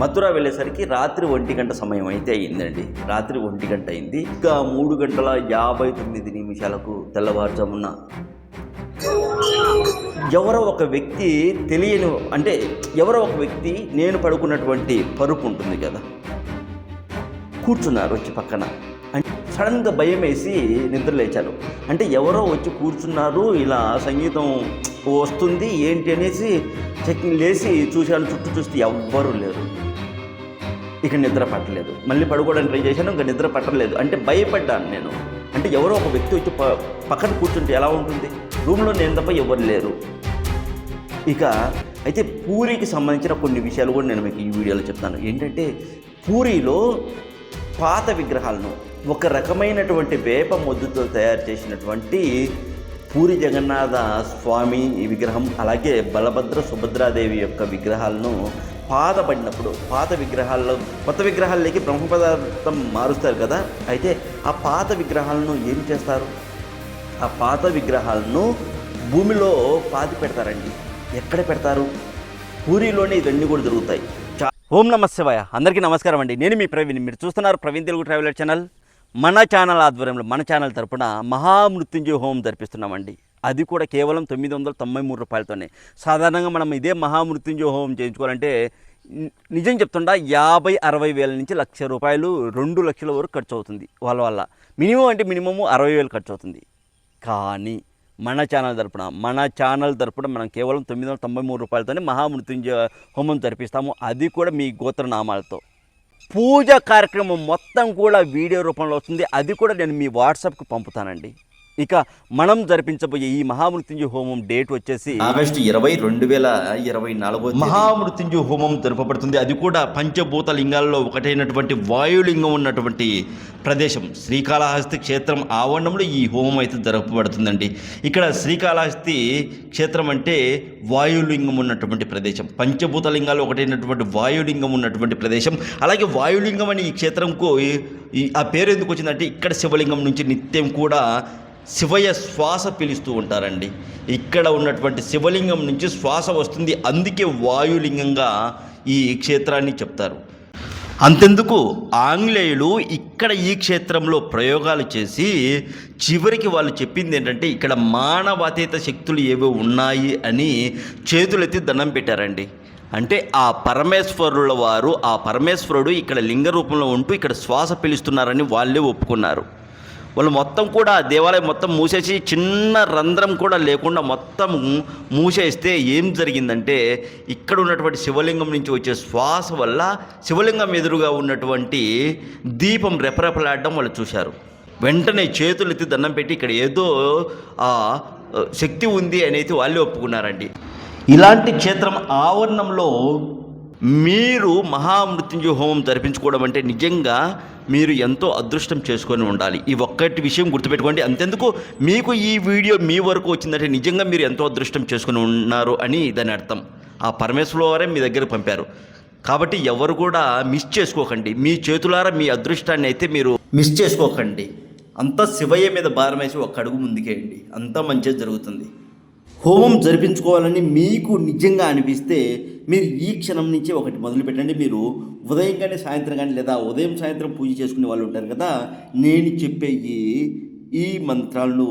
మథుర వెళ్ళేసరికి రాత్రి ఒంటి గంట సమయం అయితే అయిందండి రాత్రి ఒంటి గంట అయింది. ఇంకా మూడు గంటల యాభై తొమ్మిది నిమిషాలకు తెల్లవారుజామున ఎవరో ఒక వ్యక్తి తెలియని అంటే ఎవరో ఒక వ్యక్తి నేను పడుకున్నటువంటి పరుపు ఉంటుంది కదా కూర్చున్నారు వచ్చి పక్కన. అంటే సడన్గా భయం వేసి నిద్ర లేచాను అంటే ఎవరో వచ్చి కూర్చున్నారు ఇలా సంగీతం వస్తుంది ఏంటి అనేసి చెక్కింగ్ లేచి చూశాను చుట్టూ చూస్తే ఎవ్వరూ లేరు. ఇక నిద్ర పట్టలేదు. మళ్ళీ పడుకోవడానికి ట్రై చేశాను ఇంకా నిద్ర పట్టలేదు. అంటే భయపడ్డాను నేను. అంటే ఎవరో ఒక వ్యక్తి వచ్చి ప పక్కన కూర్చుంటే ఎలా ఉంటుంది? రూమ్లో నేను తప్ప ఎవరు లేరు. ఇక అయితే పూరికి సంబంధించిన కొన్ని విషయాలు కూడా నేను మీకు ఈ వీడియోలో చెప్తాను. ఏంటంటే పూరిలో పాత విగ్రహాలను ఒక రకమైనటువంటి వేప మొద్దుతో తయారు చేసినటువంటి పూరి జగన్నాథ స్వామి ఈ విగ్రహం అలాగే బలభద్ర సుభద్రాదేవి యొక్క విగ్రహాలను పాతబడినప్పుడు పాత విగ్రహాల్లో కొత్త విగ్రహాల్లోకి బ్రహ్మ పదార్థం మారుస్తారు కదా? అయితే ఆ పాత విగ్రహాలను ఏం చేస్తారు? ఆ పాత విగ్రహాలను భూమిలో పాతి పెడతారండి. ఎక్కడ పెడతారు? పూరిలోనే ఇవన్నీ కూడా జరుగుతాయి చా- ఓం నమ శివాయ. అందరికీ నమస్కారం అండి. నేను మీ ప్రవీణ్. మీరు చూస్తున్నారు ప్రవీణ్ తెలుగు ట్రావెలర్ ఛానల్. మన ఛానల్ ఆధ్వర్యంలో మన ఛానల్ తరపున మహామృత్యుంజయ హోమం జరిపిస్తున్నామండి. అది కూడా కేవలం తొమ్మిది వందల తొంభై మూడు రూపాయలతోనే. సాధారణంగా మనం ఇదే మహామృత్యుంజయ హోమం చేయించుకోవాలంటే నిజం చెప్తుండా యాభై అరవై వేల నుంచి లక్ష రూపాయలు రెండు లక్షల వరకు ఖర్చు అవుతుంది వాళ్ళ వల్ల. మినిమం అంటే మినిమము అరవై వేలు ఖర్చు అవుతుంది కానీ మన ఛానల్ తరపున మన ఛానల్ తరపున మనం కేవలం తొమ్మిది వందల తొంభై మూడు రూపాయలతోనే మహామృత్యుంజయ హోమం జరిపిస్తాము. అది కూడా మీ గోత్రనామాలతో. పూజ కార్యక్రమం మొత్తం కూడా వీడియో రూపంలో వస్తుంది. అది కూడా నేను మీ వాట్సాప్కి పంపుతానండి. ఇక మనం జరిపించబోయే ఈ మహామృత్యుంజయ హోమం డేట్ వచ్చేసి ఆగస్టు ఇరవై రెండు వేల ఇరవై నాలుగో మహామృత్యుంజయ హోమం జరపబడుతుంది అది కూడా పంచభూత లింగాల్లో ఒకటైనటువంటి వాయులింగం ఉన్నటువంటి ప్రదేశం. శ్రీకాళహస్తి క్షేత్రం ఆవరణంలో ఈ హోమం అయితే జరపబడుతుందండి. ఇక్కడ శ్రీకాళహస్తి క్షేత్రం అంటే వాయులింగం ఉన్నటువంటి ప్రదేశం. పంచభూత లింగాల్లో ఒకటైనటువంటి వాయులింగం ఉన్నటువంటి ప్రదేశం. అలాగే వాయులింగం అని ఈ క్షేత్రంకు ఆ పేరు ఎందుకు వచ్చిందంటే ఇక్కడ శివలింగం నుంచి నిత్యం కూడా శివయ్య శ్వాస పిలుస్తూ ఉంటారండి. ఇక్కడ ఉన్నటువంటి శివలింగం నుంచి శ్వాస వస్తుంది. అందుకే వాయులింగంగా ఈ క్షేత్రాన్ని చెప్తారు. అంతెందుకు ఆంగ్లేయులు ఇక్కడ ఈ క్షేత్రంలో ప్రయోగాలు చేసి చివరికి వాళ్ళు చెప్పింది ఏంటంటే ఇక్కడ మానవాతీత శక్తులు ఏవో ఉన్నాయి అని చేతులెత్తి దండం పెట్టారండి. అంటే ఆ పరమేశ్వరుల వారు ఆ పరమేశ్వరుడు ఇక్కడ లింగ రూపంలో ఉంటూ ఇక్కడ శ్వాస పిలుస్తున్నారని వాళ్ళే ఒప్పుకున్నారు. వాళ్ళు మొత్తం కూడా ఆ దేవాలయం మొత్తం మూసేసి చిన్న రంధ్రం కూడా లేకుండా మొత్తం మూసేస్తే ఏం జరిగిందంటే ఇక్కడ ఉన్నటువంటి శివలింగం నుంచి వచ్చే శ్వాస వల్ల శివలింగం ఎదురుగా ఉన్నటువంటి దీపం రెపరెపలాడడం వాళ్ళు చూశారు. వెంటనే చేతులు ఎత్తి దండం పెట్టి ఇక్కడ ఏదో ఆ శక్తి ఉంది అనేది వాళ్ళే ఒప్పుకున్నారండి. ఇలాంటి క్షేత్రం ఆవరణంలో మీరు మహామృత్యుంజయ హోమం జరిపించుకోవడం అంటే నిజంగా మీరు ఎంతో అదృష్టం చేసుకొని ఉండాలి. ఈ ఒక్కటి విషయం గుర్తుపెట్టుకోండి. అంతెందుకు మీకు ఈ వీడియో మీ వరకు వచ్చిందంటే నిజంగా మీరు ఎంతో అదృష్టం చేసుకుని ఉన్నారు అని దాని అర్థం. ఆ పరమేశ్వరు వారే మీ దగ్గర పంపారు. కాబట్టి ఎవరు కూడా మిస్ చేసుకోకండి. మీ చేతులారా మీ అదృష్టాన్ని అయితే మీరు మిస్ చేసుకోకండి. అంతా శివయ్య మీద భారం వేసి ఒక అడుగు ముందుకేయండి. అంతా మంచిగా జరుగుతుంది. హోమం జరిపించుకోవాలని మీకు నిజంగా అనిపిస్తే మీరు ఈ క్షణం నుంచి ఒకటి మొదలు పెట్టండి. మీరు ఉదయం కానీ సాయంత్రం కానీ లేదా ఉదయం సాయంత్రం పూజ చేసుకునే వాళ్ళు ఉంటారు కదా నేను చెప్పే ఈ ఈ మంత్రాలను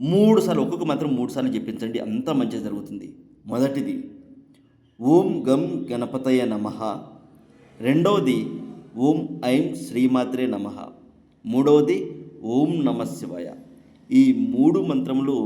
మూడు సార్లు ఒక్కొక్క మంత్రం మూడు సార్లు చెప్పించండి అంతా మంచిగా జరుగుతుంది. మొదటిది ఓం గం గణపతయ నమ. రెండవది ఓం ఐం శ్రీమాత్రే నమ. మూడవది ఓం నమ శివాయ. ఈ మూడు మంత్రములు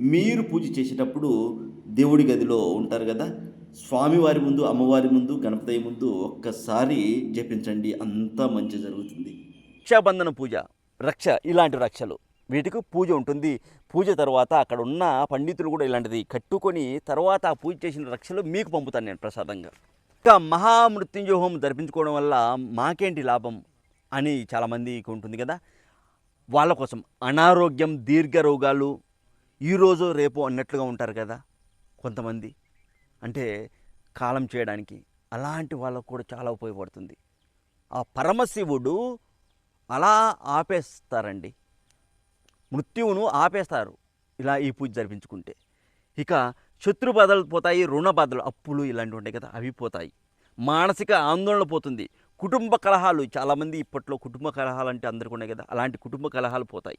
మీరు పూజ చేసేటప్పుడు దేవుడి గదిలో ఉంటారు కదా స్వామివారి ముందు అమ్మవారి ముందు గణపతి ముందు ఒక్కసారి జపించండి అంతా మంచి జరుగుతుంది. రక్షాబంధన పూజ రక్ష ఇలాంటి రక్షలు. వీటికి పూజ ఉంటుంది. పూజ తర్వాత అక్కడ ఉన్న పండితులు కూడా ఇలాంటిది కట్టుకొని తర్వాత ఆ పూజ చేసిన రక్షలు మీకు పంపుతాను నేను ప్రసాదంగా. ఇంకా మహామృత్యుంజయ హోమం జరిపించుకోవడం వల్ల మాకేంటి లాభం అని చాలామందికి ఉంటుంది కదా. వాళ్ళ కోసం అనారోగ్యం దీర్ఘ రోగాలు ఈరోజు రేపు అన్నట్లుగా ఉంటారు కదా కొంతమంది. అంటే కాలం చేయడానికి అలాంటి వాళ్ళకు కూడా చాలా ఉపయోగపడుతుంది. ఆ పరమశివుడు అలా ఆపేస్తారండి. మృత్యువును ఆపేస్తారు ఇలా ఈ పూజ జరిపించుకుంటే. ఇక శత్రు బదలు పోతాయి రుణ బాధలు అప్పులు ఇలాంటివి ఉంటాయి కదా అవి పోతాయి. మానసిక ఆందోళన పోతుంది. కుటుంబ కలహాలు చాలామంది ఇప్పట్లో కుటుంబ కలహాలు అంటే అందరికీ ఉన్నాయి కదా అలాంటి కుటుంబ కలహాలు పోతాయి.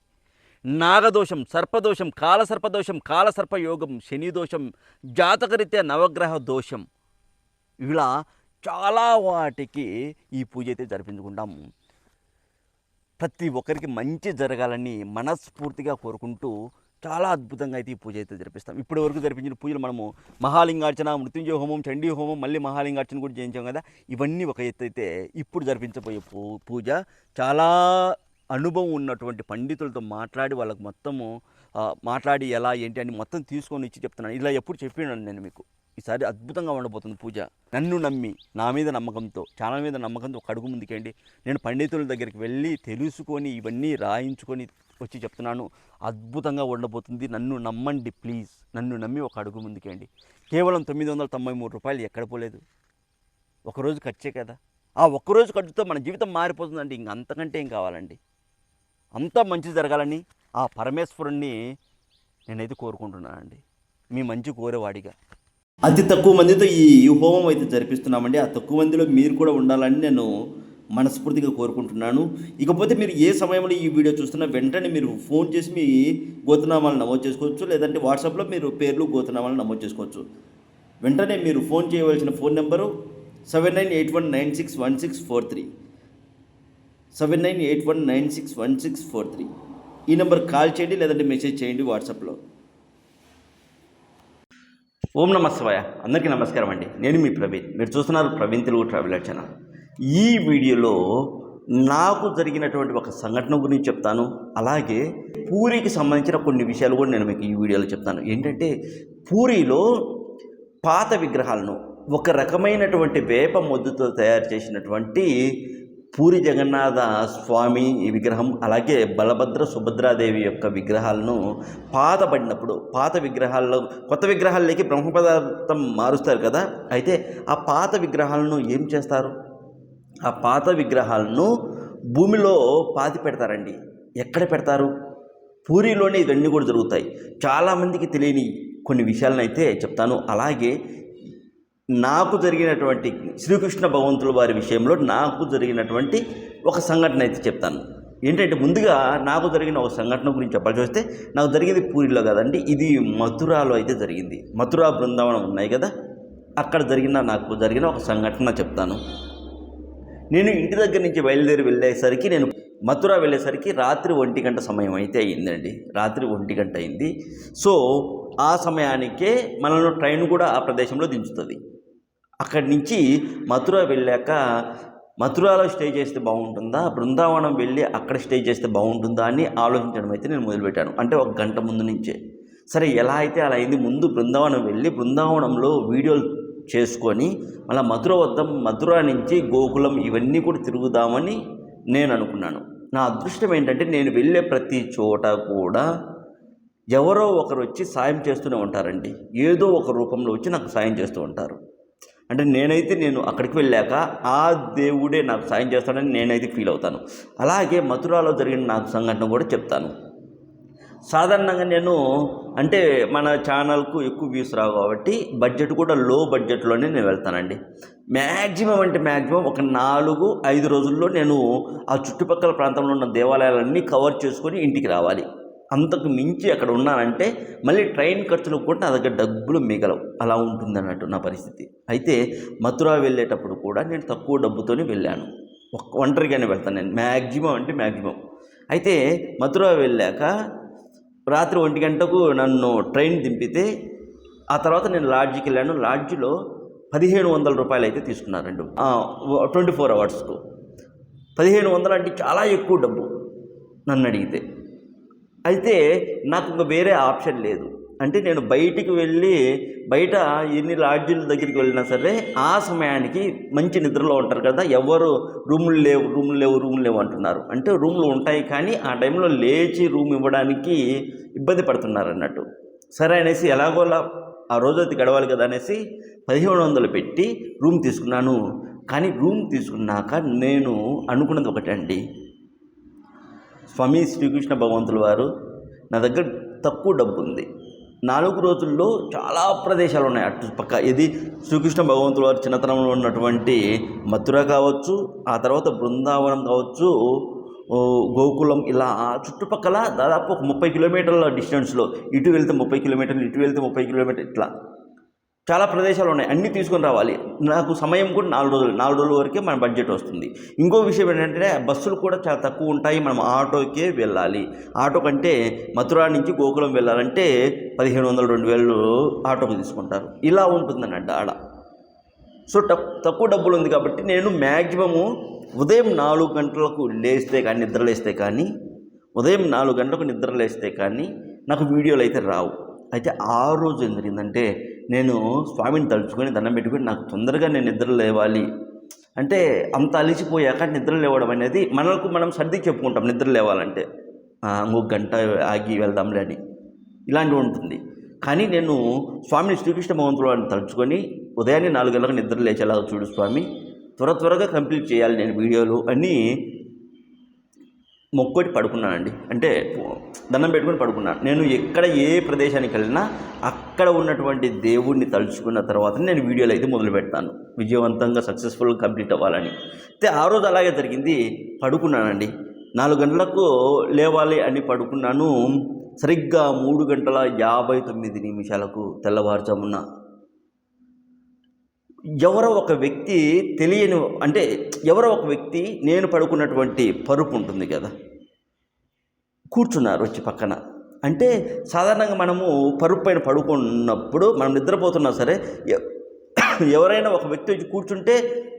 నాగదోషం సర్పదోషం కాలసర్పదోషం కాలసర్పయోగం శనిదోషం శని దోషం జాతకరీత్యా నవగ్రహ దోషం. ఇలా చాలా వాటికి ఈ పూజ అయితే జరిపించుకుంటాము ప్రతి ఒక్కరికి మంచి జరగాలని మనస్ఫూర్తిగా కోరుకుంటూ చాలా అద్భుతంగా అయితే ఈ పూజ అయితే జరిపిస్తాం. ఇప్పటి వరకు జరిపించిన పూజలు మనము మహాలింగార్చన మృత్యుంజయ హోమం చండీ హోమం మళ్ళీ మహాలింగార్చన కూడా చేయించాం కదా. ఇవన్నీ ఒక ఎత్తు అయితే ఇప్పుడు జరిపించబోయే పూ పూజ చాలా అనుభవం ఉన్నటువంటి పండితులతో మాట్లాడి వాళ్ళకి మొత్తము మాట్లాడి ఎలా ఏంటి అని మొత్తం తీసుకొని ఇచ్చి చెప్తున్నాను. ఇలా ఎప్పుడు చెప్పినాను నేను మీకు. ఈసారి అద్భుతంగా ఉండబోతుంది పూజ. నన్ను నమ్మి నా మీద నమ్మకంతో ఛానల్ మీద నమ్మకంతో ఒక అడుగు ముందుకేయండి. నేను పండితుల దగ్గరికి వెళ్ళి తెలుసుకొని ఇవన్నీ రాయించుకొని వచ్చి చెప్తున్నాను. అద్భుతంగా ఉండబోతుంది. నన్ను నమ్మండి ప్లీజ్. నన్ను నమ్మి ఒక అడుగు ముందుకేయండి. కేవలం తొమ్మిది వందల తొంభై మూడు రూపాయలు ఎక్కడ పోలేదు. ఒకరోజు ఖర్చే కదా. ఆ ఒక్కరోజు ఖర్చుతో మన జీవితం మారిపోతుందండి. ఇంక అంతకంటే ఏం కావాలండి? అంతా మంచి జరగాలని ఆ పరమేశ్వరుణ్ణి నేనైతే కోరుకుంటున్నానండి. మీ మంచి కోరేవాడిగా. అతి తక్కువ మందితో ఈ హోమం అయితే జరిపిస్తున్నామండి. ఆ తక్కువ మందిలో మీరు కూడా ఉండాలని నేను మనస్ఫూర్తిగా కోరుకుంటున్నాను. ఇకపోతే మీరు ఏ సమయంలో ఈ వీడియో చూస్తున్నా వెంటనే మీరు ఫోన్ చేసి మీ గోతనామాలు నమోదు చేసుకోవచ్చు. లేదంటే వాట్సాప్లో మీరు పేర్లు గోతనామాలు నమోదు చేసుకోవచ్చు. వెంటనే మీరు ఫోన్ చేయవలసిన phone number seven nine eight one nine six one six four three. Seven nine eight one nine six one six four three ఈ నెంబర్ కాల్ చేయండి లేదంటే మెసేజ్ చేయండి వాట్సాప్లో. ఓం నమ అందరికీ నమస్కారం అండి. నేను మీ ప్రవీణ్. మీరు చూస్తున్నారు ప్రవీణ్ తెలుగు ట్రావెలర్ ఛానల్. ఈ వీడియోలో నాకు జరిగినటువంటి ఒక సంఘటన గురించి చెప్తాను. అలాగే పూరికి సంబంధించిన కొన్ని విషయాలు కూడా నేను మీకు ఈ వీడియోలో చెప్తాను. ఏంటంటే పూరిలో పాత విగ్రహాలను ఒక రకమైనటువంటి వేప మొద్దుతో తయారు చేసినటువంటి పూరి జగన్నాథ స్వామి విగ్రహం అలాగే బలభద్ర సుభద్రాదేవి యొక్క విగ్రహాలను పాతబడినప్పుడు పాత విగ్రహాల్లో కొత్త విగ్రహాల్లోకి బ్రహ్మ పదార్థం మారుస్తారు కదా? అయితే ఆ పాత విగ్రహాలను ఏం చేస్తారు? ఆ పాత విగ్రహాలను భూమిలో పాతి పెడతారండి. ఎక్కడ పెడతారు? పూరిలోనే ఇవన్నీ కూడా జరుగుతాయి. చాలామందికి తెలియని కొన్ని విషయాలను అయితే చెప్తాను. అలాగే నాకు జరిగినటువంటి శ్రీకృష్ణ భగవంతుల వారి విషయంలో నాకు జరిగినటువంటి ఒక సంఘటన అయితే చెప్తాను. ఏంటంటే ముందుగా నాకు జరిగిన ఒక సంఘటన గురించి చెప్పాల్సి వస్తే నాకు జరిగింది పూరిలో కదండి ఇది మథురాలో అయితే జరిగింది. మథురా బృందావనం ఉన్నాయి కదా అక్కడ జరిగిన నాకు జరిగిన ఒక సంఘటన చెప్తాను. నేను ఇంటి దగ్గర నుంచి బయలుదేరి వెళ్ళేసరికి నేను మథుర వెళ్ళేసరికి రాత్రి ఒంటి గంట సమయం అయితే అయిందండి రాత్రి ఒంటి గంట అయింది. సో ఆ సమయానికే మనల్ని ట్రైన్ కూడా ఆ ప్రదేశంలో దించుతుంది. అక్కడి నుంచి మథుర వెళ్ళాక మథురాలో స్టే చేస్తే బాగుంటుందా? బృందావనం వెళ్ళి అక్కడ స్టే చేస్తే బాగుంటుందా అని ఆలోచించడం అయితే నేను మొదలుపెట్టాను. అంటే ఒక గంట ముందు నుంచే. సరే ఎలా అయితే అలా అయింది? ముందు బృందావనం వెళ్ళి బృందావనంలో వీడియోలు చేసుకొని మళ్ళీ మధుర వద్ద మధుర నుంచి గోకులం ఇవన్నీ కూడా తిరుగుదామని నేను అనుకున్నాను. నా అదృష్టం ఏంటంటే నేను వెళ్ళే ప్రతి చోట కూడా ఎవరో ఒకరు వచ్చి సాయం చేస్తూనే ఉంటారండి. ఏదో ఒక రూపంలో వచ్చి నాకు సాయం చేస్తూ ఉంటారు. అంటే నేనైతే నేను అక్కడికి వెళ్ళాక ఆ దేవుడే నాకు సాయం చేస్తాడని నేనైతే ఫీల్ అవుతాను. అలాగే మథురాలో జరిగిన నాకు సంఘటన కూడా చెప్తాను. సాధారణంగా నేను అంటే మన ఛానల్కు ఎక్కువ వ్యూస్ రావు కాబట్టి బడ్జెట్ కూడా లో బడ్జెట్లోనే నేను వెళ్తానండి. మ్యాక్సిమం అంటే మ్యాక్సిమం ఒక నాలుగు ఐదు రోజుల్లో నేను ఆ చుట్టుపక్కల ప్రాంతంలో ఉన్న దేవాలయాలన్నీ కవర్ చేసుకొని ఇంటికి రావాలి. అంతకు మించి అక్కడ ఉన్నానంటే మళ్ళీ ట్రైన్ ఖర్చులు కూడా నా దగ్గర డబ్బులు మిగలవు. అలా ఉంటుంది అన్నట్టు నా పరిస్థితి. అయితే మథుర వెళ్ళేటప్పుడు కూడా నేను తక్కువ డబ్బుతోనే వెళ్ళాను. ఒక్క ఒంటరిగానే వెళ్తాను నేను. మ్యాక్సిమం అంటే మ్యాక్సిమం అయితే మథుర వెళ్ళాక రాత్రి ఒంటి గంటకు నన్ను ట్రైన్ దింపితే ఆ తర్వాత నేను లాడ్జికి వెళ్ళాను. లాడ్జిలో పదిహేను వందల రూపాయలు అయితే తీసుకున్నారండి ట్వంటీ ఫోర్ అవర్స్కు. పదిహేను వందలు అంటే చాలా ఎక్కువ డబ్బు నన్ను అడిగితే. అయితే నాకు ఇంకా వేరే ఆప్షన్ లేదు. అంటే నేను బయటికి వెళ్ళి బయట ఎన్ని లాడ్జీల దగ్గరికి వెళ్ళినా సరే ఆ సమయానికి మంచి నిద్రలో ఉంటారు కదా ఎవరు రూములు లేవు రూములు లేవు రూములు లేవు అంటున్నారు. అంటే రూములు ఉంటాయి కానీ ఆ టైంలో లేచి రూమ్ ఇవ్వడానికి ఇబ్బంది పడుతున్నారు అన్నట్టు. సరే అనేసి ఎలాగోలా ఆ రోజు అది గడవాలి కదా అనేసి పదిహేను వందలు పెట్టి రూమ్ తీసుకున్నాను. కానీ రూమ్ తీసుకున్నాక నేను అనుకున్నది ఒకటండి. స్వామి శ్రీకృష్ణ భగవంతుల వారు నా దగ్గర తక్కువ డబ్బు ఉంది నాలుగు రోజుల్లో చాలా ప్రదేశాలు ఉన్నాయి. అటు పక్క ఇది శ్రీకృష్ణ భగవంతుడు వారి చిన్నతనంలో ఉన్నటువంటి మథుర కావచ్చు ఆ తర్వాత బృందావనం కావచ్చు గోకులం ఇలా చుట్టుపక్కల దాదాపు ఒక ముప్పై కిలోమీటర్ల డిస్టెన్స్లో ఇటు వెళ్తే ముప్పై కిలోమీటర్లు ఇటు వెళ్తే ముప్పై కిలోమీటర్ ఇట్లా. చాలా ప్రదేశాలు ఉన్నాయి. అన్నీ తీసుకొని రావాలి. నాకు సమయం కూడా నాలుగు రోజులు నాలుగు రోజుల వరకే మన బడ్జెట్ వస్తుంది. ఇంకో విషయం ఏంటంటే బస్సులు కూడా చాలా తక్కువ ఉంటాయి. మనం ఆటోకే వెళ్ళాలి. ఆటో కంటే మథురా నుంచి గోకులం వెళ్ళాలంటే పదిహేను వందలు రెండు వేలు ఆటోకి తీసుకుంటారు. ఇలా ఉంటుందన్నట్టు ఆడ. సో తక్కువ డబ్బులు ఉంది కాబట్టి నేను మ్యాక్సిమము ఉదయం నాలుగు గంటలకు లేస్తే కానీ నిద్ర లేస్తే కానీ ఉదయం నాలుగు గంటలకు నిద్ర లేస్తే కానీ నాకు వీడియోలు అయితే రావు. అయితే ఆ రోజు ఏం జరిగిందంటే నేను స్వామిని తలుచుకొని దండం పెట్టుకొని నాకు తొందరగా నేను నిద్ర లేవాలి. అంటే అంత అలిసిపోయాక నిద్ర లేవడం అనేది మనకు మనం సర్ది చెప్పుకుంటాం నిద్ర లేవాలంటే. ఇంకొక గంట ఆగి వెళ్దాంలే అని. ఇలాంటివి ఉంటుంది. కానీ నేను స్వామిని శ్రీకృష్ణ భగవంతుడు తలుచుకొని ఉదయాన్నే నాలుగు గంటలకు నిద్ర లేచేలాగా చూడు స్వామి. త్వర త్వరగా కంప్లీట్ చేయాలి నేను వీడియోలు అని మొక్కొట్టి పడుకున్నానండి. అంటే దండం పెట్టుకొని పడుకున్నాను నేను ఎక్కడ ఏ ప్రదేశానికి వెళ్ళినా అక్కడ ఉన్నటువంటి దేవుడిని తలుచుకున్న తర్వాత నేను వీడియోలు అయితే మొదలు పెడతాను. విజయవంతంగా సక్సెస్ఫుల్గా కంప్లీట్ అవ్వాలని. అయితే ఆ రోజు అలాగే జరిగింది. పడుకున్నానండి. నాలుగు గంటలకు లేవాలి అని పడుకున్నాను. సరిగ్గా మూడు గంటల యాభై తొమ్మిది నిమిషాలకు తెల్లవారుజామున ఎవరో ఒక వ్యక్తి తెలియని అంటే ఎవరో ఒక వ్యక్తి నేను పడుకున్నటువంటి పరుపు ఉంటుంది కదా కూర్చున్నారు వచ్చి పక్కన. అంటే సాధారణంగా మనము పరుపు పైన పడుకున్నప్పుడు మనం నిద్రపోతున్నా సరే ఎవరైనా ఒక వ్యక్తి వచ్చి కూర్చుంటే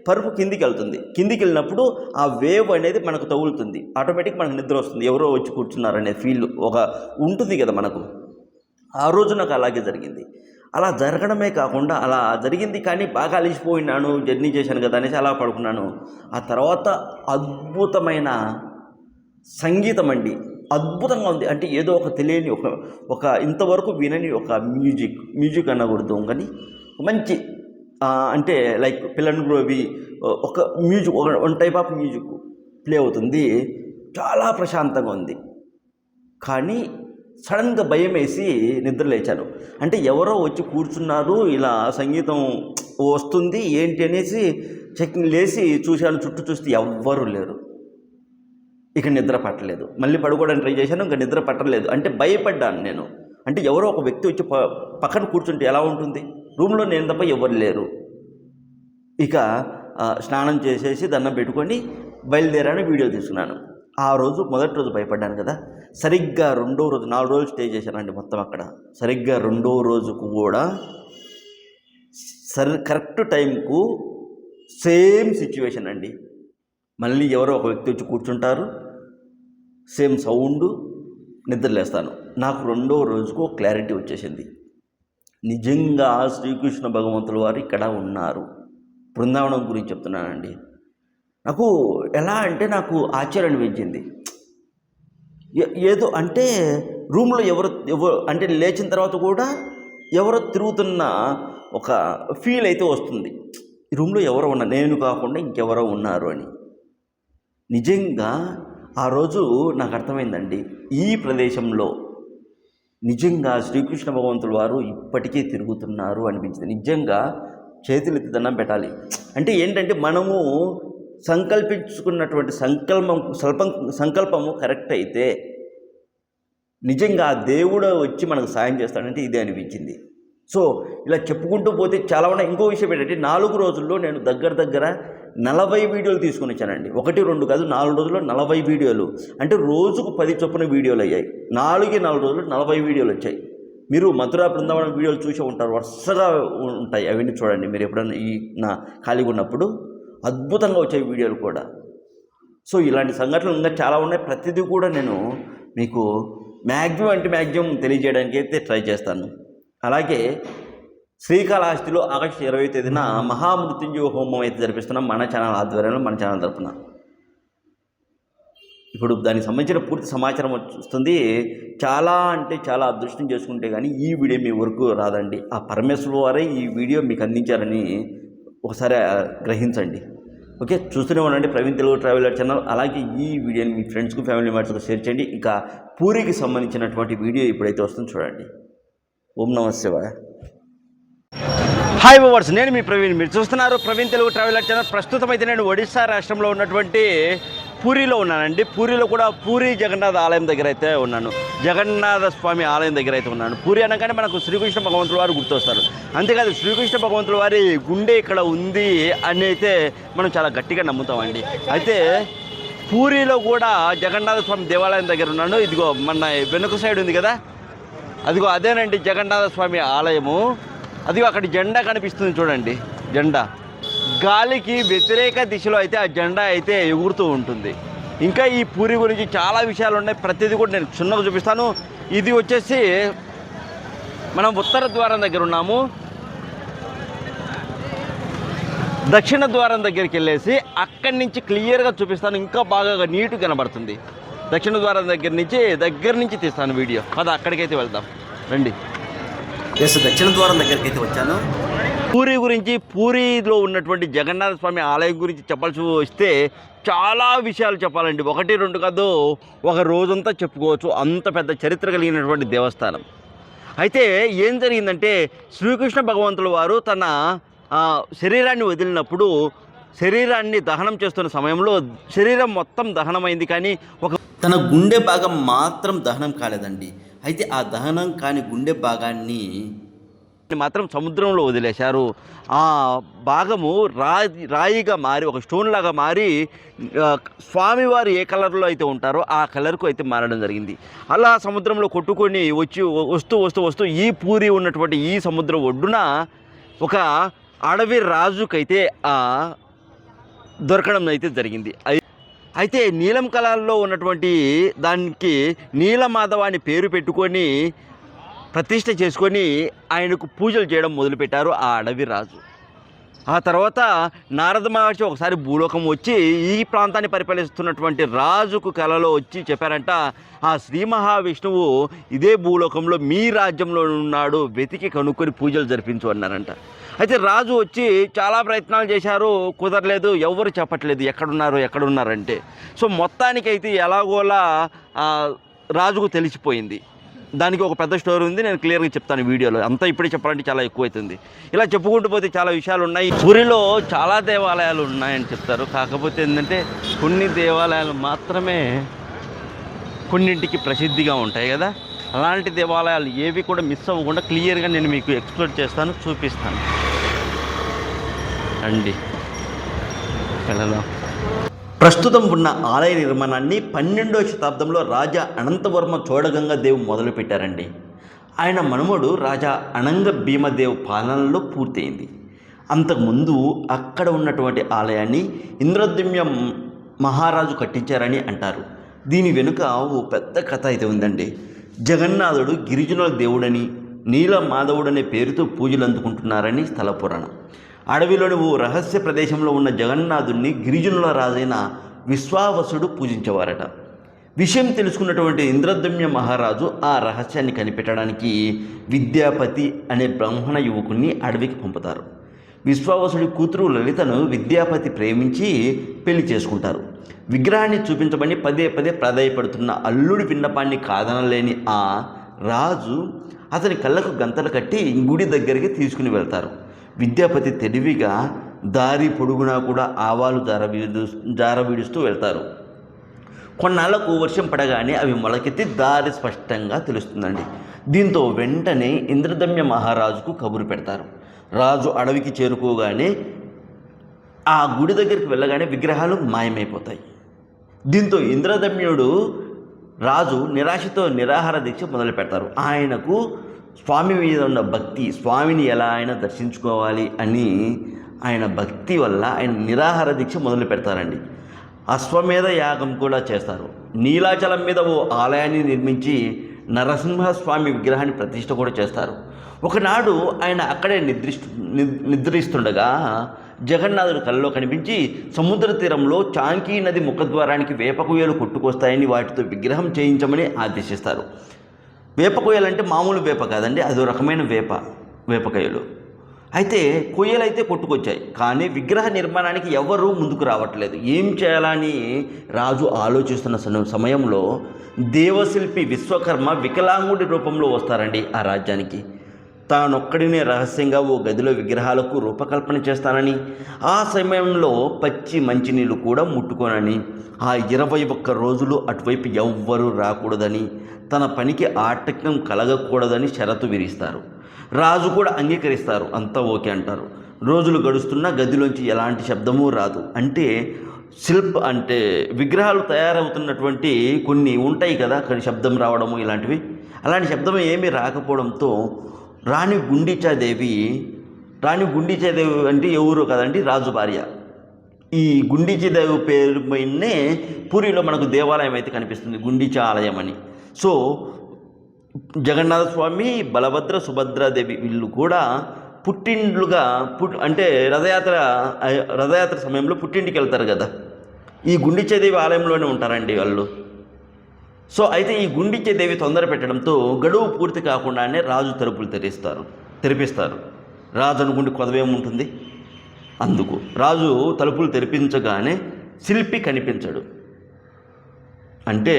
పరుపు కిందికి వెళ్తుంది. కిందికి వెళ్ళినప్పుడు ఆ వేవ్ అనేది మనకు తగులుతుంది. ఆటోమేటిక్ మనకు నిద్ర వస్తుంది. ఎవరో వచ్చి కూర్చున్నారనే ఫీల్ ఒక ఉంటుంది కదా మనకు. ఆ రోజు నాకు అలాగే జరిగింది. అలా జరగడమే కాకుండా అలా జరిగింది కానీ బాగా అలిసిపోయినాను జర్నీ చేశాను కదా అనేసి అలా పడుకున్నాను. ఆ తర్వాత అద్భుతమైన సంగీతం అండి. అద్భుతంగా ఉంది. అంటే ఏదో ఒక తెలియని ఒక ఒక ఇంతవరకు వినని ఒక మ్యూజిక్ మ్యూజిక్ అనకూడదు. కానీ మంచి అంటే లైక్ పిల్లని గ్రోవి ఒక మ్యూజిక్ ఒక one type of music play అవుతుంది. చాలా ప్రశాంతంగా ఉంది. కానీ సడన్గా భయం వేసి నిద్ర లేచాను అంటే ఎవరో వచ్చి కూర్చున్నారు ఇలా సంగీతం వస్తుంది ఏంటి అనేసి చెక్ లేచి చూశాను చుట్టూ చూస్తే ఎవ్వరూ లేరు. ఇక నిద్ర పట్టలేదు. మళ్ళీ పడుకోవడానికి ట్రై చేశాను ఇంకా నిద్ర పట్టలేదు. అంటే భయపడ్డాను నేను. అంటే ఎవరో ఒక వ్యక్తి వచ్చి పక్కన కూర్చుంటే ఎలా ఉంటుంది? రూమ్లో నేను తప్ప ఎవరు లేరు. ఇక స్నానం చేసేసి దండం పెట్టుకొని బయలుదేరాను వీడియో తీసుకున్నాను. ఆ రోజు మొదటి రోజు భయపడ్డాను కదా. సరిగ్గా రెండో రోజు నాలుగు రోజులు స్టే చేశానండి మొత్తం అక్కడ. సరిగ్గా రెండో రోజుకు కూడా సరి కరెక్ట్ టైంకు సేమ్ సిచ్యువేషన్ అండి. మళ్ళీ ఎవరో ఒక వ్యక్తి వచ్చి కూర్చుంటారు. సేమ్ సౌండ్ నిద్రలేస్తాను. నాకు రెండో రోజుకు క్లారిటీ వచ్చేసింది. నిజంగా శ్రీకృష్ణ భగవంతుల వారు ఇక్కడ ఉన్నారు. బృందావనం గురించి చెప్తున్నానండి. నాకు ఎలా అంటే నాకు ఆశ్చర్యం అనిపించింది. ఏదో అంటే రూమ్లో ఎవరు ఎవరు అంటే లేచిన తర్వాత కూడా ఎవరో తిరుగుతున్న ఒక ఫీల్ అయితే వస్తుంది. రూమ్లో ఎవరో ఉన్నారు నేను కాకుండా ఇంకెవరో ఉన్నారు అని. నిజంగా ఆ రోజు నాకు అర్థమైందండి. ఈ ప్రదేశంలో నిజంగా శ్రీకృష్ణ భగవంతుల వారు ఇప్పటికీ తిరుగుతున్నారు అనిపించింది. నిజంగా చేతులెత్తి దండం పెట్టాలి. అంటే ఏంటంటే మనము సంకల్పించుకున్నటువంటి సంకల్పం స్వల్పం సంకల్పము కరెక్ట్ అయితే నిజంగా ఆ దేవుడు వచ్చి మనకు సాయం చేస్తాడంటే ఇదే అనిపించింది. సో ఇలా చెప్పుకుంటూ పోతే చాలా ఉన్నాయి. ఇంకో విషయం ఏంటంటే నాలుగు రోజుల్లో నేను దగ్గర దగ్గర నలభై వీడియోలు తీసుకుని వచ్చానండి. ఒకటి రెండు కాదు నాలుగు రోజుల్లో నలభై వీడియోలు. అంటే రోజుకు పది చొప్పున వీడియోలు అయ్యాయి. నాలుగే నాలుగు రోజులు నలభై వీడియోలు వచ్చాయి. మీరు మధురా బృందావనం వీడియోలు చూసే ఉంటారు. వరుసగా ఉంటాయి. అవన్నీ చూడండి. మీరు ఎప్పుడైనా ఈ నా ఖాళీగా ఉన్నప్పుడు అద్భుతంగా వచ్చాయి వీడియోలు కూడా. సో ఇలాంటి సంఘటనలు ఇంకా చాలా ఉన్నాయి. ప్రతిదీ కూడా నేను మీకు మ్యాక్సిమం అంటే మ్యాక్సిమం తెలియజేయడానికి అయితే ట్రై చేస్తాను. అలాగే శ్రీకాళహస్తిలో ఆగస్టు ఇరవై తేదీన మహామృత్యుంజయ హోమం అయితే జరిపిస్తున్నాం మన ఛానల్ ఆధ్వర్యంలో మన ఛానల్ తరఫున ఇప్పుడు దానికి సంబంధించిన పూర్తి సమాచారం వస్తుంది. చాలా అంటే చాలా అదృష్టం చేసుకుంటే కానీ ఈ వీడియో మీ వరకు రాదండి. ఆ పరమేశ్వరు వారే ఈ వీడియో మీకు అందించారని ఒకసారి గ్రహించండి. ఓకే? చూస్తూనే ఉండండి ప్రవీణ్ తెలుగు ట్రావెలర్ ఛానల్. అలాగే ఈ వీడియోని మీ ఫ్రెండ్స్కు ఫ్యామిలీ మెంబర్స్కి షేర్ చేయండి. ఇంకా పూరికి సంబంధించినటువంటి వీడియో ఇప్పుడైతే వస్తుంది చూడండి. ఓం నమ శివాయ. హాయ్ వివర్స్ నేను మీ ప్రవీణ్. మీరు చూస్తున్నారు ప్రవీణ్ తెలుగు ట్రావెలర్ ఛానల్. ప్రస్తుతం అయితే నేను ఒడిశా రాష్ట్రంలో ఉన్నటువంటి పూరిలో ఉన్నానండి. పూరిలో కూడా పూరి జగన్నాథ ఆలయం దగ్గర అయితే ఉన్నాను. జగన్నాథ స్వామి ఆలయం దగ్గర అయితే ఉన్నాను. పూరి అనగానే మనకు శ్రీకృష్ణ భగవంతుల వారు గుర్తొస్తారు. అంతేకాదు శ్రీకృష్ణ భగవంతుల వారి గుండె ఇక్కడ ఉంది అని అయితే మనం చాలా గట్టిగా నమ్ముతామండి. అయితే పూరిలో కూడా జగన్నాథ స్వామి దేవాలయం దగ్గర ఉన్నాను. ఇదిగో మన వెనుక సైడ్ ఉంది కదా? అదిగో అదేనండి జగన్నాథ స్వామి ఆలయము. అదిగో అక్కడ జెండా కనిపిస్తుంది చూడండి. జెండా. గాలికి వ్యతిరేక దిశలో అయితే ఆ జెండా అయితే ఎగురుతూ ఉంటుంది. ఇంకా ఈ పూరి గురించి చాలా విషయాలు ఉన్నాయి. ప్రతిదీ కూడా నేను చిన్నగా చూపిస్తాను. ఇది వచ్చేసి మనం ఉత్తర ద్వారం దగ్గర ఉన్నాము. దక్షిణ ద్వారం దగ్గరికి వెళ్ళేసి అక్కడి నుంచి క్లియర్గా చూపిస్తాను. ఇంకా బాగా నీటు కనబడుతుంది. దక్షిణ ద్వారం దగ్గర నుంచి దగ్గర నుంచి తీస్తాను వీడియో. అది అక్కడికైతే వెళ్దాం. రండి. ఎస్ దక్షిణ ద్వారం దగ్గరికి అయితే వచ్చాను. పూరి గురించి పూరిలో ఉన్నటువంటి జగన్నాథ స్వామి ఆలయం గురించి చెప్పాల్సి వస్తే చాలా విషయాలు చెప్పాలండి. ఒకటి రెండు కాదు ఒక రోజంతా చెప్పుకోవచ్చు. అంత పెద్ద చరిత్ర కలిగినటువంటి దేవస్థానం. అయితే ఏం జరిగిందంటే శ్రీకృష్ణ భగవంతుల వారు తన శరీరాన్ని వదిలినప్పుడు శరీరాన్ని దహనం చేస్తున్న సమయంలో శరీరం మొత్తం దహనమైంది కానీ ఒక తన గుండె భాగం మాత్రం దహనం కాలేదండి. అయితే ఆ దహనం కాని గుండె భాగాన్ని మాత్రం సముద్రంలో వదిలేశారు. ఆ భాగము రాయి రాయిగా మారి ఒక స్టోన్ లాగా మారి స్వామివారు ఏ కలర్లో అయితే ఉంటారో ఆ కలర్కు అయితే మారడం జరిగింది. అలా సముద్రంలో కొట్టుకొని వచ్చి వస్తూ వస్తూ వస్తూ ఈ పూరి ఉన్నటువంటి ఈ సముద్రం ఒడ్డున ఒక అడవి రాజుకైతే ఆ దొరకడం అయితే జరిగింది. అయితే నీలం కలర్లో ఉన్నటువంటి దానికి నీలమాధవ అని పేరు పెట్టుకొని ప్రతిష్ట చేసుకొని ఆయనకు పూజలు చేయడం మొదలుపెట్టారు ఆ అడవి రాజు. ఆ తర్వాత నారద మహర్షి ఒకసారి భూలోకం వచ్చి ఈ ప్రాంతాన్ని పరిపాలిస్తున్నటువంటి రాజుకు కలలో వచ్చి చెప్పారంట ఆ శ్రీ మహావిష్ణువు ఇదే భూలోకంలో మీ రాజ్యంలో ఉన్నాడు వెతికి కనుక్కొని పూజలు జరిపించు అన్నారంట. అయితే రాజు వచ్చి చాలా ప్రయత్నాలు చేశారు కుదరలేదు ఎవరు చెప్పట్లేదు ఎక్కడున్నారు ఎక్కడున్నారంటే. సో మొత్తానికైతే ఎలాగోలా రాజుకు తెలిసిపోయింది. దానికి ఒక పెద్ద స్టోరీ ఉంది నేను క్లియర్గా చెప్తాను వీడియోలో. అంతా ఇప్పుడే చెప్పాలంటే చాలా ఎక్కువ అవుతుంది ఇలా చెప్పుకుంటూ పోతే చాలా విషయాలు ఉన్నాయి పూరిలో చాలా దేవాలయాలు ఉన్నాయని చెప్తారు. కాకపోతే ఏంటంటే కొన్ని దేవాలయాలు మాత్రమే కొన్నింటికి ప్రసిద్ధిగా ఉంటాయి కదా. అలాంటి దేవాలయాలు ఏవి కూడా మిస్ అవ్వకుండా క్లియర్గా నేను మీకు ఎక్స్ప్లోర్ చేస్తాను చూపిస్తాను. రండి. వెళ్ళదాం. ప్రస్తుతం ఉన్న ఆలయ నిర్మాణాన్ని పన్నెండవ శతాబ్దంలో రాజా అనంతవర్మ చోడగంగ దేవ్ మొదలుపెట్టారండి. ఆయన మనుమడు రాజా అనంగ భీమదేవ్ పాలనలో పూర్తయింది. అంతకుముందు అక్కడ ఉన్నటువంటి ఆలయాన్ని ఇంద్రద్యుమ్య మహారాజు కట్టించారని అంటారు. దీని వెనుక ఓ పెద్ద కథ అయితే ఉందండి. జగన్నాథుడు గిరిజనుల దేవుడని నీల మాధవుడనే పేరుతో పూజలు అందుకుంటున్నారని స్థల పురాణం. అడవిలోని ఓ రహస్య ప్రదేశంలో ఉన్న జగన్నాథుణ్ణి గిరిజనుల రాజైన విశ్వావసుడు పూజించేవారట. విషయం తెలుసుకున్నటువంటి ఇంద్రదమ్య మహారాజు ఆ రహస్యాన్ని కనిపెట్టడానికి విద్యాపతి అనే బ్రాహ్మణ యువకుణ్ణి అడవికి పంపుతారు. విశ్వావసుడి కూతురు లలితను విద్యాపతి ప్రేమించి పెళ్ళి చేసుకుంటారు. విగ్రహాన్ని చూపించమని పదే పదే ప్రాధాయపడుతున్న అల్లుడి విన్నపాన్ని కాదనలేని ఆ రాజు అతని కళ్ళకు గంతలు కట్టి గుడి దగ్గరికి తీసుకుని వెళ్తారు. విద్యాపతి తెలివిగా దారి పొడుగునా కూడా ఆవాలు జార వీడు వెళ్తారు. కొన్నాళ్ళకు వర్షం పడగానే అవి మొలకెత్తి దారి స్పష్టంగా తెలుస్తుందండి. దీంతో వెంటనే ఇంద్రదమ్య మహారాజుకు కబురు పెడతారు. రాజు అడవికి చేరుకోగానే ఆ గుడి దగ్గరికి వెళ్ళగానే విగ్రహాలు మాయమైపోతాయి. దీంతో ఇంద్రదమ్యుడు రాజు నిరాశతో నిరాహార దీక్ష మొదలు పెడతారు ఆయనకు స్వామి మీద ఉన్న భక్తి స్వామిని ఎలా ఆయన దర్శించుకోవాలి అని ఆయన భక్తి వల్ల ఆయన నిరాహార దీక్ష మొదలు పెడతారండి. అశ్వమేధ యాగం కూడా చేస్తారు. నీలాచలం మీద ఓ ఆలయాన్ని నిర్మించి నరసింహస్వామి విగ్రహాన్ని ప్రతిష్ట కూడా చేస్తారు. ఒకనాడు ఆయన అక్కడే నిద్రిస్తు ని- నిద్రిస్తుండగా జగన్నాథుడు కళ్ళలో కనిపించి సముద్ర తీరంలో చాంకీ నది ముఖద్వారానికి వేపకుయ్యలు కొట్టుకొస్తాయని వాటితో విగ్రహం చేయించమని ఆదేశిస్తారు. వేప కొయ్యలు అంటే మామూలు వేప కాదండి అదో రకమైన వేప వేపకాయలు అయితే కొయ్యలు. అయితే కొట్టుకొచ్చాయి కానీ విగ్రహ నిర్మాణానికి ఎవరూ ముందుకు రావట్లేదు. ఏం చేయాలని రాజు ఆలోచిస్తున్న సమ- సమయంలో దేవశిల్పి విశ్వకర్మ వికలాంగుడి రూపంలో వస్తారండి ఆ రాజ్యానికి. తానొక్కడినే రహస్యంగా ఓ గదిలో విగ్రహాలకు రూపకల్పన చేస్తానని ఆ సమయంలో పచ్చి మంచినీళ్ళు కూడా ముట్టుకోనని ఆ ఇరవై ఒక్క రోజులు అటువైపు ఎవ్వరూ రాకూడదని తన పనికి ఆటంకం కలగకూడదని షరతు విధిస్తారు. రాజు కూడా అంగీకరిస్తారు. అంతా ఓకే అంటారు. రోజులు గడుస్తున్నా గదిలోంచి ఎలాంటి శబ్దమూ రాదు. అంటే శిల్ప అంటే విగ్రహాలు తయారవుతున్నటువంటి కొన్ని ఉంటాయి కదా కొన్ని శబ్దం రావడము ఇలాంటివి. అలాంటి శబ్దం ఏమీ రాకపోవడంతో రాణి గుండీచాదేవి రాణి గుండీచాదేవి అంటే ఎవరు కదండి? రాజు భార్య. ఈ గుండిచాదేవి పేరు పైనే పూరిలో మనకు దేవాలయం అయితే కనిపిస్తుంది గుండీచా ఆలయం అని. సో జగన్నాథ స్వామి బలభద్ర సుభద్రాదేవి వీళ్ళు కూడా పుట్టిండ్లుగా పుట్ అంటే రథయాత్ర రథయాత్ర సమయంలో పుట్టింటికి వెళ్తారు కదా. ఈ గుండిచేదేవి ఆలయంలోనే ఉంటారండి వాళ్ళు. సో అయితే ఈ గుండిచేదేవి తొందర పెట్టడంతో గడువు పూర్తి కాకుండానే రాజు తలుపులు తెరిస్తారు తెరిపిస్తారు. రాజు అనుకుంటే కొదవేముంటుంది అందుకు. రాజు తలుపులు తెరిపించగానే శిల్పి కనిపించడు. అంటే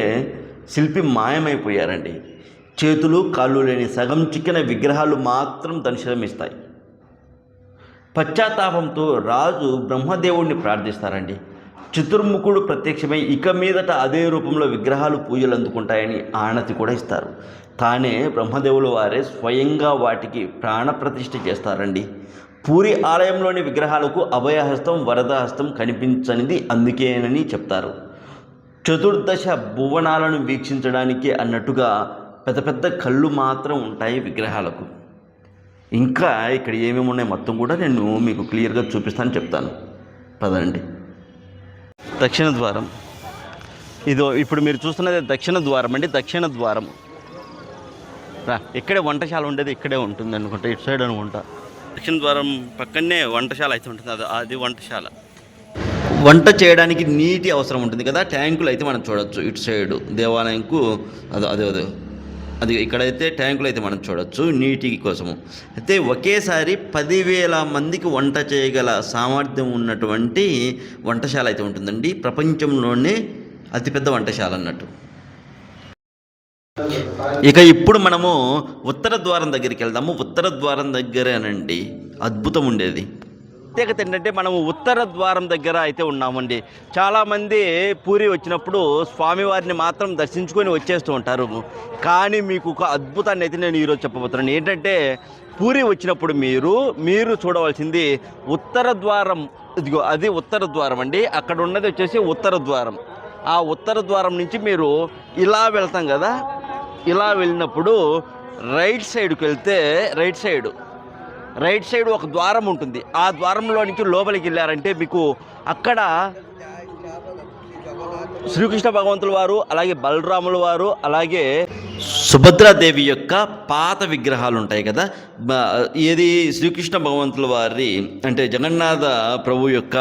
శిల్పి మాయమైపోయారండి. చేతులు కాళ్ళు లేని సగం చిక్కిన విగ్రహాలు మాత్రం దర్శనమిస్తాయి. పశ్చాత్తాపంతో రాజు బ్రహ్మదేవుణ్ణి ప్రార్థిస్తారండి. చతుర్ముఖుడు ప్రత్యక్షమై ఇక మీదట అదే రూపంలో విగ్రహాలు పూజలు అందుకుంటాయని ఆనతి కూడా ఇస్తారు. తానే బ్రహ్మదేవుల వారే స్వయంగా వాటికి ప్రాణప్రతిష్ఠ చేస్తారండి. పూరి ఆలయంలోని విగ్రహాలకు అభయహస్తం వరదహస్తం కనిపించనిది అందుకేనని చెప్తారు. చతుర్దశ భువనాలను వీక్షించడానికి అన్నట్టుగా పెద్ద పెద్ద కళ్ళు మాత్రం ఉంటాయి విగ్రహాలకు. ఇంకా ఇక్కడ ఏమేమి ఉన్నాయి మొత్తం కూడా నేను మీకు క్లియర్గా చూపిస్తాను చెప్తాను. పదండి. దక్షిణ ద్వారం. ఇదో ఇప్పుడు మీరు చూస్తున్నది దక్షిణ ద్వారం అండి దక్షిణ ద్వారం. రా ఇక్కడే వంటశాల ఉండేది ఇక్కడే ఉంటుంది అనుకుంటా ఇటు సైడ్ అనుకుంటా. దక్షిణ ద్వారం పక్కనే వంటశాల అయితే ఉంటుంది అది అది వంటశాల. వంట చేయడానికి నీటి అవసరం ఉంటుంది కదా ట్యాంకులు అయితే మనం చూడొచ్చు. ఇటు సైడు దేవాలయంకు అదో అదే అదే. అది ఇక్కడైతే ట్యాంకులు అయితే మనం చూడొచ్చు నీటి కోసము. అయితే ఒకేసారి పదివేల మందికి వంట చేయగల సామర్థ్యం ఉన్నటువంటి వంటశాల అయితే ఉంటుందండి. ప్రపంచంలోనే అతిపెద్ద వంటశాల అన్నట్టు. ఇక ఇప్పుడు మనము ఉత్తర ద్వారం దగ్గరికి వెళ్దాము. ఉత్తర ద్వారం దగ్గరేనండి. అద్భుతం ఉండేది. ప్రత్యేకత ఏంటంటే మనము ఉత్తర ద్వారం దగ్గర అయితే ఉన్నామండి. చాలామంది పూరి వచ్చినప్పుడు స్వామివారిని మాత్రం దర్శించుకొని వచ్చేస్తూ ఉంటారు. కానీ మీకు ఒక అద్భుతాన్ని అయితే నేను ఈరోజు చెప్పబోతున్నాను. ఏంటంటే పూరి వచ్చినప్పుడు మీరు మీరు చూడవలసింది ఉత్తర ద్వారం ఇదిగో అది ఉత్తర ద్వారం అండి. అక్కడ ఉన్నది వచ్చేసి ఉత్తర ద్వారం. ఆ ఉత్తర ద్వారం నుంచి మీరు ఇలా వెళ్తాం కదా? ఇలా వెళ్ళినప్పుడు రైట్ సైడ్కి వెళ్తే రైట్ సైడ్ రైట్ సైడ్ ఒక ద్వారం ఉంటుంది. ఆ ద్వారంలో నుంచి లోపలికి వెళ్ళారంటే మీకు అక్కడ శ్రీకృష్ణ భగవంతుల వారు అలాగే బలరాముల వారు అలాగే సుభద్రాదేవి యొక్క పాత విగ్రహాలు ఉంటాయి కదా. ఏది? శ్రీకృష్ణ భగవంతుల వారి అంటే జగన్నాథ ప్రభు యొక్క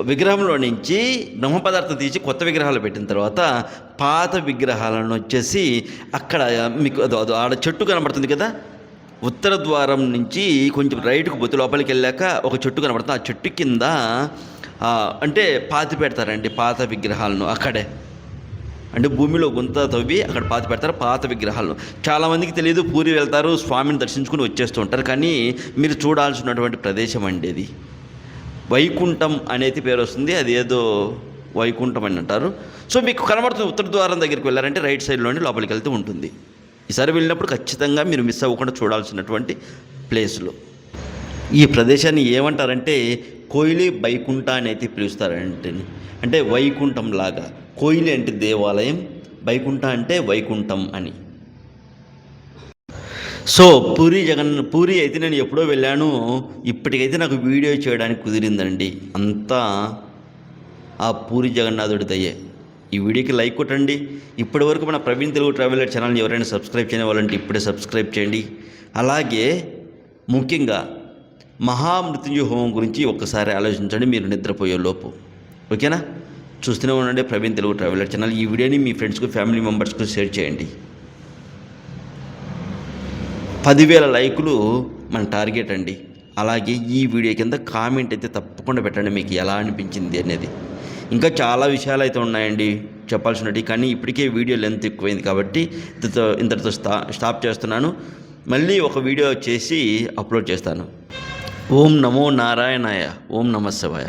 విగ్రహంలో నుంచి బ్రహ్మ పదార్థం తీసి కొత్త విగ్రహాలు పెట్టిన తర్వాత పాత విగ్రహాలను వచ్చేసి అక్కడ మీకు ఆడ చెట్టు కనబడుతుంది కదా. ఉత్తర ద్వారం నుంచి కొంచెం రైట్కు పోతే లోపలికి వెళ్ళాక ఒక చెట్టు కనబడుతుంది. ఆ చెట్టు కింద అంటే పాతి పెడతారండి పాత విగ్రహాలను అక్కడే. అంటే భూమిలో గుంత తవ్వి అక్కడ పాతి పెడతారు పాత విగ్రహాలను. చాలామందికి తెలియదు పూరి వెళ్తారు స్వామిని దర్శించుకుని వచ్చేస్తూ ఉంటారు. కానీ మీరు చూడాల్సినటువంటి ప్రదేశం అండి ఇది. వైకుంఠం అనేది పేరు వస్తుంది. అది ఏదో వైకుంఠం అని అంటారు. సో మీకు కనబడుతుంది ఉత్తర ద్వారం దగ్గరికి వెళ్ళారంటే రైట్ సైడ్లోనే లోపలికి వెళ్తూ ఉంటుంది. ఈసారి వెళ్ళినప్పుడు ఖచ్చితంగా మీరు మిస్ అవ్వకుండా చూడాల్సినటువంటి ప్లేసులు. ఈ ప్రదేశాన్ని ఏమంటారంటే కోయిలి వైకుంఠ అని అయితే పిలుస్తారంటే అంటే వైకుంఠం లాగా. కోయిలి అంటే దేవాలయం వైకుంఠ అంటే వైకుంఠం అని. సో పూరి జగన్ పూరి అయితే నేను ఎప్పుడో వెళ్ళాను. ఇప్పటికైతే నాకు వీడియో చేయడానికి కుదిరిందండి. అంతా ఆ పూరి జగన్నాథుడి దయ్యే ఈ వీడియోకి లైక్ కొట్టండి. ఇప్పటి వరకు మన ప్రవీణ్ తెలుగు ట్రావెలర్ ఛానల్ని ఎవరైనా సబ్స్క్రైబ్ చేయని వాళ్ళంటే ఇప్పుడే సబ్స్క్రైబ్ చేయండి. అలాగే ముఖ్యంగా మహామృత్యుంజయ హోమం గురించి ఒక్కసారి ఆలోచించండి మీరు నిద్రపోయే లోపు. ఓకేనా? చూస్తూనే ఉండండి ప్రవీణ్ తెలుగు ట్రావెలర్ ఛానల్. ఈ వీడియోని మీ ఫ్రెండ్స్కు ఫ్యామిలీ మెంబర్స్కు షేర్ చేయండి. పదివేల లైకులు మన టార్గెట్ అండి. అలాగే ఈ వీడియో కింద కామెంట్ అయితే తప్పకుండా పెట్టండి మీకు ఎలా అనిపించింది అనేది. ఇంకా చాలా విషయాలు అయితే ఉన్నాయండి చెప్పాల్సినవి కానీ ఇప్పటికే వీడియో లెంత్ ఎక్కువైంది కాబట్టి ఇంతతో ఇంతటితో స్టా స్టాప్ చేస్తున్నాను. మళ్ళీ ఒక వీడియో చేసి అప్లోడ్ చేస్తాను. ఓం నమో నారాయణాయ ఓం నమ శివాయ.